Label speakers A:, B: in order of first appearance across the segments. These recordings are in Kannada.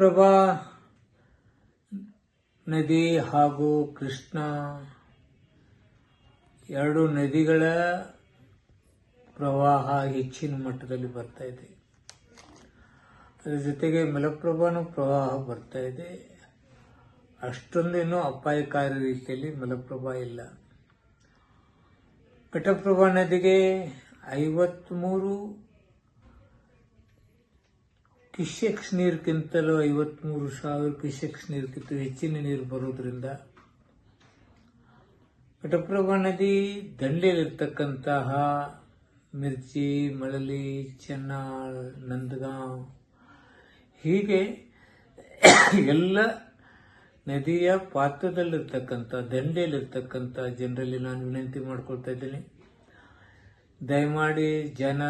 A: ಘಟಪ್ರಭಾ ನದಿ ಹಾಗೂ ಕೃಷ್ಣ. ಎರಡು ನದಿಗಳ ಪ್ರವಾಹ ಹೆಚ್ಚಿನ ಮಟ್ಟದಲ್ಲಿ ಬರ್ತಾ ಇದೆ. ಅದರ ಜೊತೆಗೆ ಮಲಪ್ರಭಾನು ಪ್ರವಾಹ ಬರ್ತಾ ಇದೆ. ಅಷ್ಟೊಂದೇನು ಅಪಾಯಕಾರಿ ರೀತಿಯಲ್ಲಿ ಮಲಪ್ರಭಾ ಇಲ್ಲ. ಘಟಪ್ರಭಾ ನದಿಗೆ ಐವತ್ಮೂರು ಕ್ಯೂಸೆಕ್ಸ್ ನೀರಿಗಿಂತಲೂ ಐವತ್ಮೂರು ಸಾವಿರ ಕಿಶೆಕ್ಸ್ ನೀರಿಗಿಂತ ಹೆಚ್ಚಿನ ನೀರು ಬರೋದ್ರಿಂದ ಘಟಪ್ರಭಾ ನದಿ ದಂಡೆಯಲ್ಲಿರ್ತಕ್ಕಂತಹ ಮಿರ್ಚಿ, ಮಳಲಿ ಚೆನ್ನಾಳ್ ನಂದಗಾಂವ್ ಹೀಗೆ ಎಲ್ಲ ನದಿಯ ಪಾತ್ರದಲ್ಲಿರ್ತಕ್ಕಂಥ, ದಂಡೆಯಲ್ಲಿರ್ತಕ್ಕಂಥ ಜನರಲ್ಲಿ ನಾನು ವಿನಂತಿ ಮಾಡ್ಕೊಳ್ತಾ ಇದ್ದೀನಿ. ದಯಮಾಡಿ ಜನ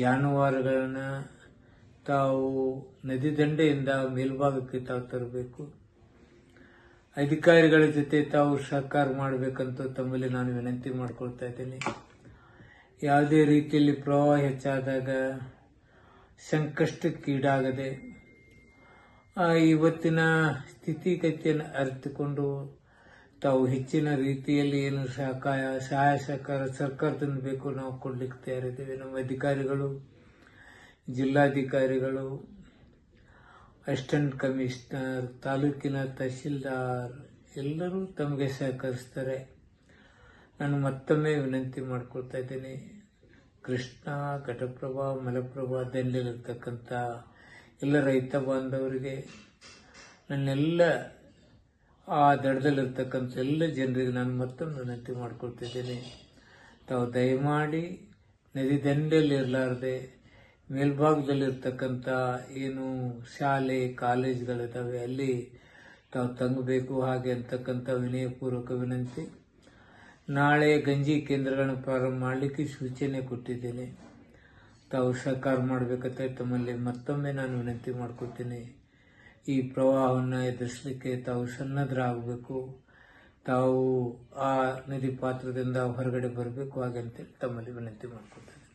A: ಜಾನುವಾರುಗಳನ್ನು ತಾವು ನದಿ ದಂಡೆಯಿಂದ ಮೇಲ್ಭಾಗಕ್ಕೆ ತಾವು ತರಬೇಕು. ಅಧಿಕಾರಿಗಳ ಜೊತೆ ತಾವು ಸಹಕಾರ ಮಾಡಬೇಕಂತ ತಮ್ಮಲ್ಲಿ ನಾನು ವಿನಂತಿ ಮಾಡ್ಕೊಳ್ತಾ ಇದ್ದೀನಿ. ಯಾವುದೇ ರೀತಿಯಲ್ಲಿ ಪ್ರವಾಹ ಹೆಚ್ಚಾದಾಗ ಸಂಕಷ್ಟಕ್ಕೀಡಾಗದೆ ಇವತ್ತಿನ ಸ್ಥಿತಿಗತಿಯನ್ನು ಅರಿತುಕೊಂಡು ತಾವು ಹೆಚ್ಚಿನ ರೀತಿಯಲ್ಲಿ ಏನು ಸಹಕಾರ, ಸಹಾಯ ಸಹಕಾರ ಸರ್ಕಾರದಿಂದ ಬೇಕು ನಾವು ಕೊಡಲಿಕ್ಕೆ ತಯಾರಿದ್ದೇವೆ. ನಮ್ಮ ಅಧಿಕಾರಿಗಳು ಜಿಲ್ಲಾಧಿಕಾರಿಗಳು, ಅಸಿಸ್ಟೆಂಟ್ ಕಮಿಷನರ್, ತಾಲೂಕಿನ ತಹಶೀಲ್ದಾರ್ ಎಲ್ಲರೂ ತಮಗೆ ಸಹಕರಿಸ್ತಾರೆ. ನಾನು ಮತ್ತೊಮ್ಮೆ ವಿನಂತಿ ಮಾಡ್ಕೊಳ್ತಾ ಇದ್ದೀನಿ. ಕೃಷ್ಣ, ಘಟಪ್ರಭಾ, ಮಲಪ್ರಭಾ ದಂಡೆಯಲ್ಲಿರ್ತಕ್ಕಂಥ ಎಲ್ಲ ರೈತ ಬಾಂಧವರಿಗೆ, ನನ್ನೆಲ್ಲ ಆ ದಡದಲ್ಲಿರ್ತಕ್ಕಂಥ ಎಲ್ಲ ಜನರಿಗೆ ನಾನು ಮತ್ತೊಮ್ಮೆ ವಿನಂತಿ ಮಾಡ್ಕೊಳ್ತಿದ್ದೀನಿ ತಾವು ದಯಮಾಡಿ ನದಿ ದಂಡೆಯಲ್ಲಿ ಇರಲಾರ್ದೆ ಮೇಲ್ಭಾಗದಲ್ಲಿರ್ತಕ್ಕಂಥ ಏನು ಶಾಲೆ, ಕಾಲೇಜ್ಗಳಿದ್ದಾವೆ, ಅಲ್ಲಿ ತಾವು ತಂಗಬೇಕು ಹಾಗೆ ಅಂತಕ್ಕಂಥ ವಿನಯಪೂರ್ವಕ ವಿನಂತಿ. ನಾಳೆ ಗಂಜಿ ಕೇಂದ್ರಗಳನ್ನು ಪ್ರಾರಂಭ ಮಾಡಲಿಕ್ಕೆ ಸೂಚನೆ ಕೊಟ್ಟಿದ್ದೇನೆ. ತಾವು ಸಹಕಾರ ಮಾಡಬೇಕಂತ ತಮ್ಮಲ್ಲಿ ಮತ್ತೊಮ್ಮೆ ನಾನು ವಿನಂತಿ ಮಾಡ್ಕೊತೀನಿ ಈ ಪ್ರವಾಹವನ್ನು ಎದುರಿಸಲಿಕ್ಕೆ ತಾವು ಸನ್ನದ್ಧರಾಗಬೇಕು. ತಾವು ಆ ನದಿ ಪಾತ್ರದಿಂದ ಹೊರಗಡೆ ಬರಬೇಕು ಹಾಗೆ ಅಂತೇಳಿ ತಮ್ಮಲ್ಲಿ ವಿನಂತಿ ಮಾಡ್ಕೊತೀನಿ